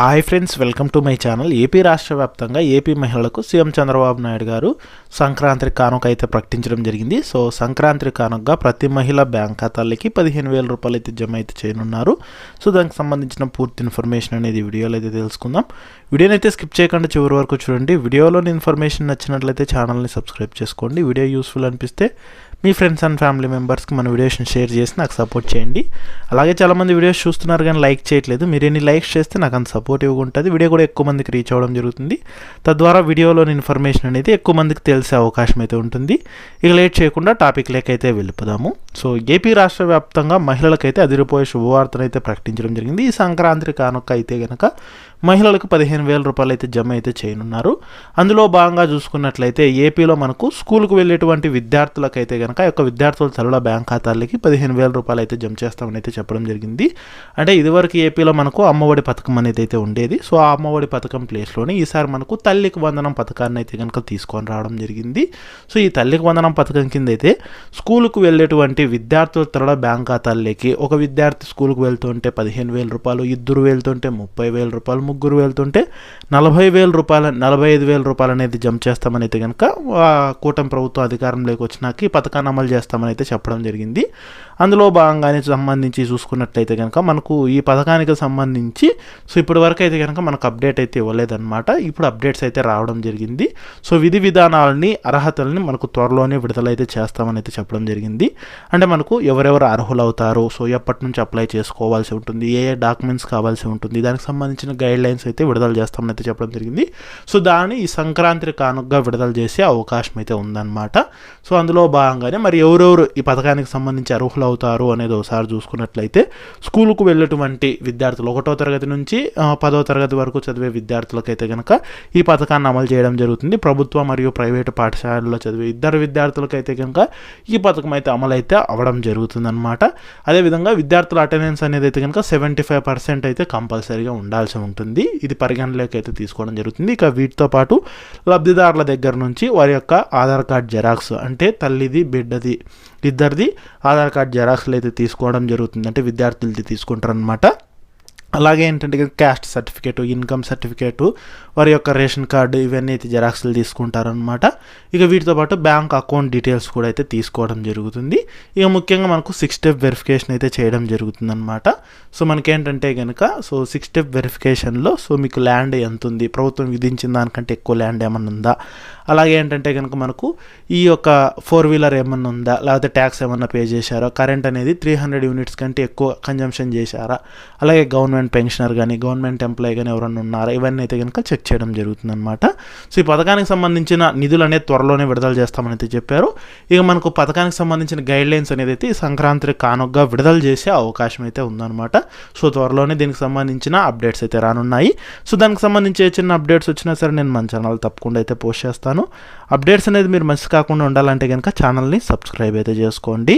Hi friends welcome to my channel. AP రాష్ట్ర వ్యాప్తంగా AP మహిళలకు సీఎం చంద్రబాబు నాయుడు గారు సంక్రాంతి కానుక అయితే ప్రకటించడం జరిగింది. సో సంక్రాంతి కానుకగా ప్రతి మహిళ బ్యాంక్ ఖాతాలకి పదిహేను వేల రూపాయలు అయితే జమ అయితే చేయనున్నారు. సో దానికి సంబంధించిన పూర్తి ఇన్ఫర్మేషన్ అనేది వీడియోలో అయితే తెలుసుకుందాం. వీడియోని అయితే స్కిప్ చేయకుండా చివరి వరకు చూడండి. వీడియోలోని ఇన్ఫర్మేషన్ నచ్చినట్లయితే ఛానల్ని సబ్స్క్రైబ్ చేసుకోండి. వీడియో యూస్ఫుల్ అనిపిస్తే మీ ఫ్రెండ్స్ అండ్ ఫ్యామిలీ మెంబర్స్కి మన వీడియోస్ని షేర్ చేసి నాకు సపోర్ట్ చేయండి. అలాగే చాలామంది వీడియోస్ చూస్తున్నారు కానీ లైక్ చేయట్లేదు. మీరు ఎన్ని లైక్స్ చేస్తే నాకు అంత సపోర్టివ్గా ఉంటుంది. వీడియో కూడా ఎక్కువ మందికి రీచ్ అవ్వడం జరుగుతుంది. తద్వారా వీడియోలోని ఇన్ఫర్మేషన్ అనేది ఎక్కువ మందికి తెలిసే అవకాశం అయితే ఉంటుంది. ఇక లేట్ చేయకుండా టాపిక్ లేకైతే వెళ్ళిపోదాము. సో ఏపీ రాష్ట్ర వ్యాప్తంగా మహిళలకైతే అదిరిపోయే శుభవార్తను అయితే ప్రకటించడం జరిగింది. ఈ సంక్రాంతి కానుక అయితే కనుక మహిళలకు పదిహేను వేల రూపాయలు అయితే జమ అయితే చేయనున్నారు. అందులో భాగంగా చూసుకున్నట్లయితే ఏపీలో మనకు స్కూల్కు వెళ్ళేటువంటి విద్యార్థులకైతే కనుక యొక్క విద్యార్థుల తల్లుల బ్యాంక్ ఖాతాలకి పదిహేను వేల రూపాయలు అయితే జమ చేస్తామని అయితే చెప్పడం జరిగింది. అంటే ఇదివరకు ఏపీలో మనకు అమ్మఒడి పథకం అనేది అయితే ఉండేది. సో ఆ అమ్మఒడి పథకం ప్లేస్లోనే ఈసారి మనకు తల్లికి వందనం పథకాన్ని అయితే కనుక తీసుకొని రావడం జరిగింది. సో ఈ తల్లికి వందనం పథకం కింద అయితే స్కూల్కు వెళ్ళేటువంటి విద్యార్థుల తరల బ్యాంక్ ఖాతాల్లోకి ఒక విద్యార్థి స్కూల్కి వెళ్తుంటే పదిహేను వేల రూపాయలు ఇద్దరు వెళ్తుంటే ముప్పై వేల రూపాయలు ముగ్గురు వెళ్తుంటే నలభై వేల రూపాయలు నలభై ఐదు వేల రూపాయలు అనేది జమ చేస్తామని అయితే కనుక కూటమి ప్రభుత్వం అధికారంలోకి వచ్చినాక ఈ పథకాన్ని అమలు చేస్తామని అయితే చెప్పడం జరిగింది. అందులో భాగంగానే సంబంధించి చూసుకున్నట్లయితే కనుక మనకు ఈ పథకానికి సంబంధించి సో ఇప్పటి వరకు అయితే కనుక మనకు అప్డేట్ అయితే ఇవ్వలేదన్నమాట. ఇప్పుడు అప్డేట్స్ అయితే రావడం జరిగింది. సో విధి విధానాలని అర్హతల్ని మనకు త్వరలోనే విడుదలైతే చేస్తామని అయితే చెప్పడం జరిగింది. అంటే మనకు ఎవరెవరు అర్హులు అవుతారు సో ఎప్పటి నుంచి అప్లై చేసుకోవాల్సి ఉంటుంది? ఏ ఏ డాక్యుమెంట్స్ కావాల్సి ఉంటుంది? దానికి సంబంధించిన గైడ్ లైన్స్ అయితే విడుదల చేస్తామని అయితే చెప్పడం జరిగింది. సో దాన్ని ఈ సంక్రాంతి కానుకగా విడుదల చేసే అవకాశం అయితే ఉందన్నమాట. సో అందులో భాగంగానే మరి ఎవరెవరు ఈ పథకానికి సంబంధించి అర్హులు అవుతారు అనేది ఒకసారి చూసుకున్నట్లయితే స్కూల్కు వెళ్ళేటువంటి విద్యార్థులు ఒకటో తరగతి నుంచి పదో తరగతి వరకు చదివే విద్యార్థులకైతే కనుక ఈ పథకాన్ని అమలు చేయడం జరుగుతుంది. ప్రభుత్వ మరియు ప్రైవేటు పాఠశాలలో చదివే ఇద్దరు విద్యార్థులకైతే కనుక ఈ పథకం అయితే అమలు అయితే అవ్వడం జరుగుతుందన్నమాట. అదేవిధంగా విద్యార్థుల అటెండెన్స్ అనేది అయితే కనుక సెవెంటీ ఫైవ్ పర్సెంట్ అయితే కంపల్సరీగా ఉండాల్సి ఉంటుంది. ఇది పరిగణలోకి అయితే తీసుకోవడం జరుగుతుంది. ఇక వీటితో పాటు లబ్ధిదారుల దగ్గర నుంచి వారి యొక్క ఆధార్ కార్డ్ జెరాక్స్ అంటే తల్లిది బిడ్డది ఇద్దరిది ఆధార్ కార్డ్ జెరాక్స్లు అయితే తీసుకోవడం జరుగుతుంది. అంటే విద్యార్థులది తీసుకుంటారనమాట అలాగే ఏంటంటే క్యాస్ట్ సర్టిఫికేటు ఇన్కమ్ సర్టిఫికేటు వారి యొక్క రేషన్ కార్డు ఇవన్నీ అయితే జెరాక్స్లు తీసుకుంటారనమాట ఇక వీటితో పాటు బ్యాంక్ అకౌంట్ డీటెయిల్స్ కూడా అయితే తీసుకోవడం జరుగుతుంది. ఇక ముఖ్యంగా మనకు సిక్స్ స్టెప్ వెరిఫికేషన్ అయితే చేయడం జరుగుతుంది అనమాట సో మనకేంటంటే కనుక సో సిక్స్ స్టెప్ వెరిఫికేషన్లో సో మీకు ల్యాండ్ ఎంత ఉంది? ప్రభుత్వం విధించిన దానికంటే ఎక్కువ ల్యాండ్ ఏమన్నా ఉందా? అలాగే ఏంటంటే కనుక మనకు ఈ యొక్క ఫోర్ వీలర్ ఏమన్నా ఉందా? లేకపోతే ట్యాక్స్ ఏమన్నా పే చేశారా? కరెంట్ అనేది త్రీ హండ్రెడ్ యూనిట్స్ కంటే ఎక్కువ కన్జంప్షన్ చేశారా? అలాగే గవర్నమెంట్ పెన్షనర్ కానీ గవర్నమెంట్ ఎంప్లాయీ కానీ ఎవరైనా ఉన్నారా? ఇవన్నీ అయితే కనుక చెక్ చేయడం జరుగుతుంది అనమాట సో ఈ పథకానికి సంబంధించిన నిధులు అనేది త్వరలోనే విడుదల చేస్తామని అయితే చెప్పారు. ఇక మనకు పథకానికి సంబంధించిన గైడ్ లైన్స్ అనేది అయితే ఈ సంక్రాంతి కానుగ్గా విడుదల చేసే అవకాశం అయితే ఉందన్నమాట. సో త్వరలోనే దీనికి సంబంధించిన అప్డేట్స్ అయితే రానున్నాయి. సో దానికి సంబంధించి ఏ చిన్న అప్డేట్స్ వచ్చినా సరే నేను మన ఛానల్ తప్పకుండా అయితే పోస్ట్ చేస్తాను. అప్డేట్స్ అనేది మీరు మిస్ కాకుండా ఉండాలంటే కనుక ఛానల్ని సబ్స్క్రైబ్ అయితే చేసుకోండి.